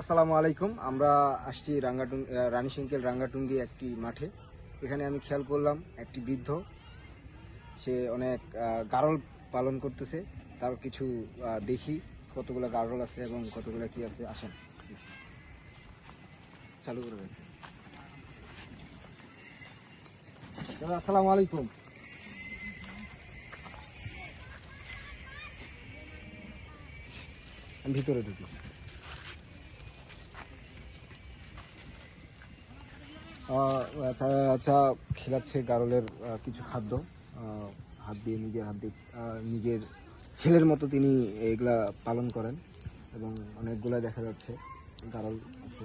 আসসালামু আলাইকুম। আমরা আসছি রাঙ্গাটুং রানী সিংকেল রাঙ্গাটুঙ্গি একটি মাঠে। এখানে আমি খেয়াল করলাম, একটি বৃদ্ধ, সে অনেক গারল পালন করতেছে। তার কিছু দেখি কতগুলো গারল আছে এবং কতগুলো কি আছে, আসেন। চালু করে দেন। দাদা, আসসালামু আলাইকুম। ভিতরে ঢুকি। আহ, আচ্ছা আচ্ছা খেলাচ্ছে গারলের কিছু খাদ্য। হাত দিয়ে নিজের হাত দিয়ে নিজের ছেলের মতো তিনি এগুলা পালন করেন এবং অনেকগুলা দেখা যাচ্ছে গারল আছে।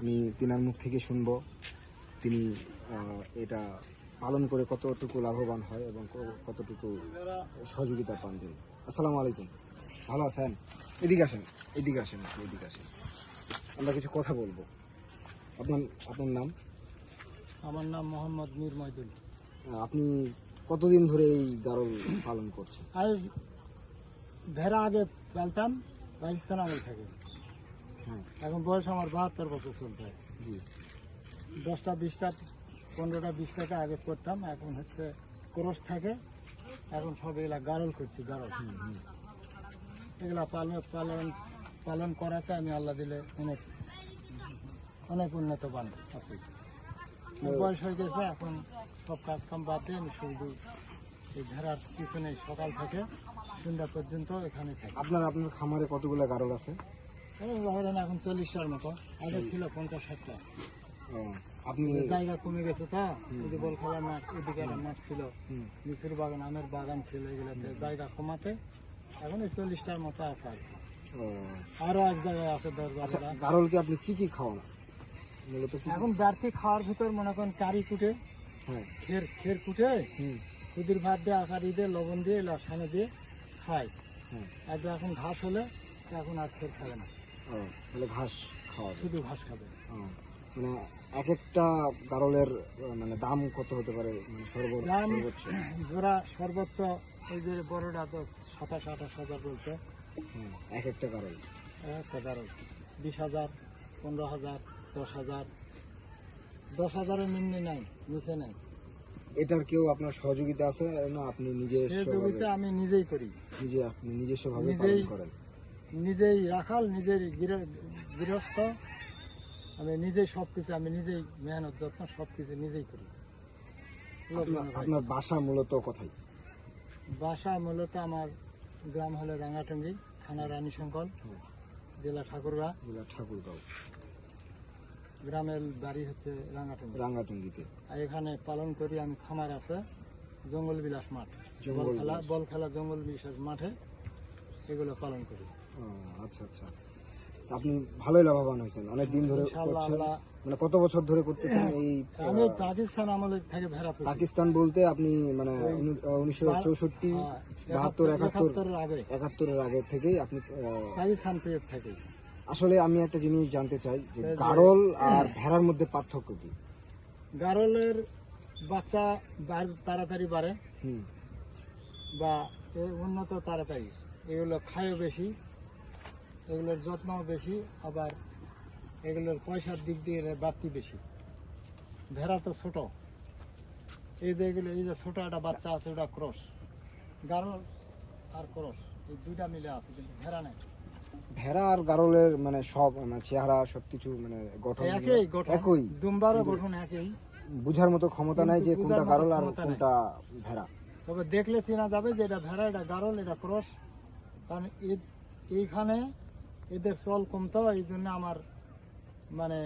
আমি তিনার মুখ থেকে শুনব তিনি এটা পালন করে কতটুকু লাভবান হয় এবং কতটুকু সহযোগিতা পান তিনি। আসসালামু আলাইকুম। ভালো আছেন? এদিকে আসেন এদিকে আসেন এদিকে আসেন। আমরা কিছু কথা বলব। আপনার আপনার নাম? আমার নাম মোহাম্মদ মীর মহিদুল আপনি কতদিন ধরে এই গারল পালন করছেন? আমি ভেড়া আগে পালতাম পাকিস্তান আমল থেকে। হ্যাঁ। এখন বয়স আমার বাহাত্তর বছর চলছে। জি। দশটা বিশটা পনেরোটা বিশ টাকা আগে করতাম এখন হচ্ছে ক্রস থাকে। এখন সব এগুলা গারল করছি গারল। এগুলা পালন পালন পালন করাতে আমি আল্লাহ দিলে অনেক অনেক উন্নতবান আছি। বয়স হয়ে গেছে এখন সব কাজ কাম বাদ দিয়ে আমি শুধু এই ভেড়ার পিছনে সকাল থেকে সন্ধ্যা পর্যন্ত এখানে থাকি। আপনার আপনার খামারে কতগুলো গারল আছে? ধরেন এখন চল্লিশটার মতো আগে ছিল পঞ্চাশ ষাটটা আপনি জায়গা কমে গেছে তা যদি বল খেলার মাঠ একটা মাঠ ছিল লিচুর বাগান আমের বাগান ছিল এগুলোতে জায়গা কমাতে এখন এই চল্লিশটার মতো আছে আর আরও এক জায়গায় আছে দশ আচ্ছা গারলকে আপনি কি কি খাওয়ান? এখন বাড়তি খাওয়ার ভিতর মনে করেন কারি কুটে হ্যাঁ। খের খের কুটে হুম। খুদির ভাত দিয়ে আকারি দিয়ে লবণ দিয়ে লাসানে দিয়ে খায়। আর এখন ঘাস হলে এখন আর খের খাবে না। তাহলে ঘাস খাওয়াবে শুধু ঘাস খাবে। মানে এক একটা গারলের মানে দাম কত হতে পারে? মানে সর্বোচ্চ। জোড়া সর্বোচ্চ ওই যে বড়টা তো সাতাশ আঠাশ হাজার বলছে। এক একটা গারল একটা বারো বিশ হাজার পনেরো হাজার। দশ হাজার। দশ হাজারের নিম্নে নাই নিচে নাই। এটার কেউ আপনার সহযোগিতা আছে না আপনি নিজস্ব সহযোগিতা আমি নিজেই করি। নিজে আপনি নিজস্ব ভাবে নিজেই- পালন করেন। নিজেই রাখাল নিজের গৃহ- গৃহস্থ। আমি নিজেই সব কিছু আমি নিজেই মেহনত যত্ন সব কিছু নিজেই করি। আপনার- বাসা মূলত কোথায়? বাসা মূলত আমার গ্রাম হলো রাঙ্গাটঙ্গি থানা রানী শঙ্কল জেলা ঠাকুরগা জেলা ঠাকুরগাঁও। গ্রামের বাড়ি হচ্ছে রাঙ্গাটঙ্গি। রাঙ্গাটুঙ্গিতে। আর এখানে পালন করি আমি খামার আছে জঙ্গল বিলাস মাঠ। জঙ্গল বল খেলা বল খেলা জঙ্গল বিলাস মাঠে এগুলো পালন করি। আচ্ছা আচ্ছা। আপনি ভালোই লাভবান হয়েছেন অনেক দিন ধরে মানে কত বছর ধরে করতেছেন এই আমি পাকিস্তান আমলের থেকে ভেড়া। পাকিস্তান বলতে আপনি মানে উনিশশো চৌষট্টি হ্যাঁ, বাহাত্তর একাত্তর একাত্তরের আগে। একাত্তরের আগে থেকেই আপনি পাকিস্তান পিরিয়ড থেকে আসলে আমি একটা জিনিস জানতে চাই যে এই যে- গাড়ল আর ভেড়ার মধ্যে পার্থক্য কি? গারলের বাচ্চা তাড়াতাড়ি বাড়ে হুম। বা উন্নত তাড়াতাড়ি। এগুলো খায়ও বেশি এগুলোর যত্নও বেশি আবার এগুলোর পয়সার দিক দিয়ে বাড়তি বেশি। ভেড়া তো ছোট। এই যে এগুলো এই যে ছোট একটা বাচ্চা আছে ওটা ক্রস। গারল আর ক্রস এই দুইটা মিলে আছে কিন্তু ভেড়া নেই। ভেড়া আর গাড়লের মানে সব মানে চেহারা সবকিছু মানে গঠন একই একই। দুম্বারও গঠন একই। বুঝার মতো ক্ষমতা নাই যে কোনটা মতো আর কোনটা ভেড়া। তবে দেখলে চেনা যাবে যে এটা ভেড়া এটা গারল এটা ক্রস। কারণ এইখানে এদের চল কমতো এই জন্য আমার মানে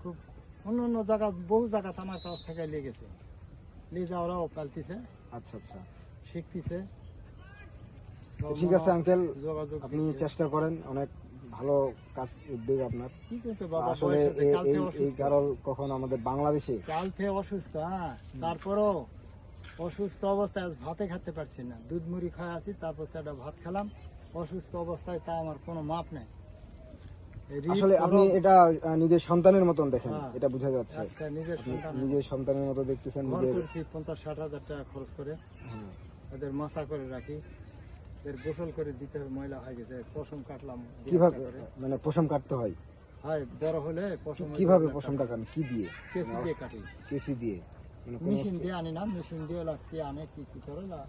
খুব অন্য অন্য জায়গা বহু জায়গাতে আমার কাছ থেকে লেগেছে। নিয়ে যা ওরাও পালতিছে আচ্ছা আচ্ছা। শিখতিছে। ঠিক আছে আঙ্কেল আপনি চেষ্টা করেন অনেক ভালো কাজ উদ্যোগ আপনার। আসলে এই- অসুস্থ। কখন আমাদের বাংলাদেশে কাল থেকে অসুস্থ হ্যাঁ। তারপরও অসুস্থ অবস্থায় ভাতে খেতে পারছি না। দুধ মুড়ি খাওয়া আছি তারপর সেটা ভাত খেলাম। অসুস্থ অবস্থায় তা আমার কোনো মাপ নেই। আসলে আপনি এটা নিজের সন্তানের মতন দেখেন হ্যাঁ। এটা বোঝা যাচ্ছে। নিজের সন্তানের মতো দেখতেছেন নিজের পঞ্চাশ ষাট হাজার টাকা খরচ করে। এদের মাসা করে রাখি। গোসল করে দিতে হবে ময়লা হয়ে গেছে পশম কাটলাম কীভাবে? মানে পশম কাটতে হয়? হয় বড় হলে পশম কীভাবে পশম কাটান কি দিয়ে? কেসি দিয়ে কাটি। কেসি দিয়ে? মানে মেশিন দিয়ে আনি না মেশিন দিয়ে লাগতে আনে কি কি করে না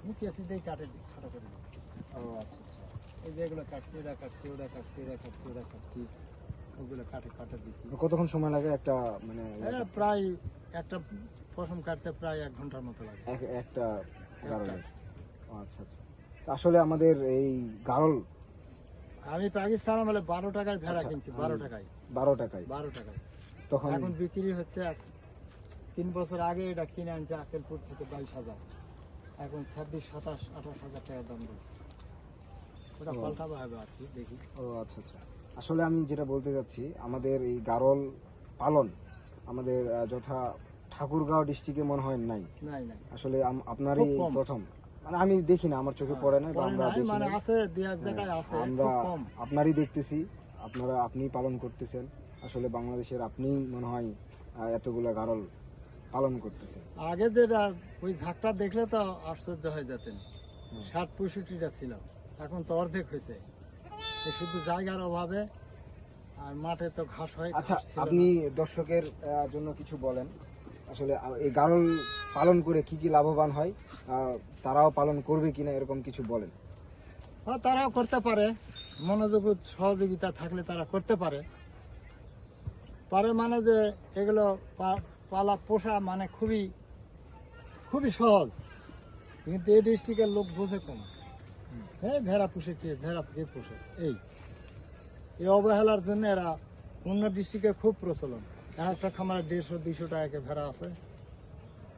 আমি কেসি দিয়ে কাটে খাটো করে ও আচ্ছা আচ্ছা। এই যে এগুলো কাটছি ওটা কাটছি ওটা কাটছি ওটা কাটছি ওটা কাটছি ওগুলো কাটে কাটে দিচ্ছি কতক্ষণ সময় লাগে একটা মানে প্রায় একটা পশম কাটতে প্রায় এক ঘণ্টার মতো লাগে। এক- একটা আচ্ছা আচ্ছা। আসলে আমাদের এই গারল আমি পাকিস্তান আমলে বারো টাকায় ভেড়া আচ্ছা, কিনছি বারো টাকায়। বারো টাকায়। বারো টাকায়। তখন এখন বিক্রি হচ্ছে এক- তিন বছর আগে এটা কিনে আনছে আকেলপুর থেকে বাইশ হাজার। এখন ছাব্বিশ সাতাশ আঠাশ হাজার টাকা দাম বলছে। ওটা ও। পাল্টাবো হবে আর কি দেখি। ও আচ্ছা আচ্ছা। আসলে আমি যেটা বলতে যাচ্ছি আমাদের এই গারল পালন আমাদের যথা ঠাকুরগাঁও ডিস্ট্রিক্টে মনে হয় নাই। আসলে আপনারই প্রথম। মানে আমি দেখি না আমার চোখে পড়ে না আমরা দেখি মানে আছে দু এক জায়গায় আছে আমরা আপনারই দেখতেছি আপনারা আপনি পালন করতেছেন। আসলে বাংলাদেশের আপনি মনে হয় এতগুলা গারল পালন করতেছেন। আগে যেটা ওই ঝাঁকটা দেখলে তো আশ্চর্য হয়ে যেতেন। ষাট পঁয়ষট্টিটা ছিল এখন তো অর্ধেক হয়েছে। শুধু জায়গার অভাবে আর মাঠে তো ঘাস হয় আচ্ছা। আপনি দর্শকের জন্য কিছু বলেন। আসলে এই গারল পালন করে কি কি লাভবান হয় তারাও পালন করবে কিনা এরকম কিছু বলেন। হ্যাঁ, তারাও করতে পারে। মনোযোগ সহযোগিতা থাকলে তারা করতে পারে। পারে মানে যে এগুলো পালা পোষা মানে খুবই খুবই সহজ। কিন্তু এই ডিস্ট্রিক্টের লোক বোঝে কম। হ্যাঁ ভেড়া পুষে কে ভেড়া কে পোষে? এই। এই অবহেলার জন্য এরা অন্য ডিস্ট্রিক্টে খুব প্রচলন। এক একটা খামারে দেড়শো দুইশো টাকা ভেড়া আছে।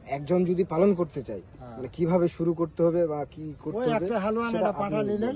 একজন যদি পালন করতে চাই হ্যাঁ। মানে কীভাবে শুরু করতে হবে বা কি করতে হবে একটা হালুয়া পাঠা নিলেন।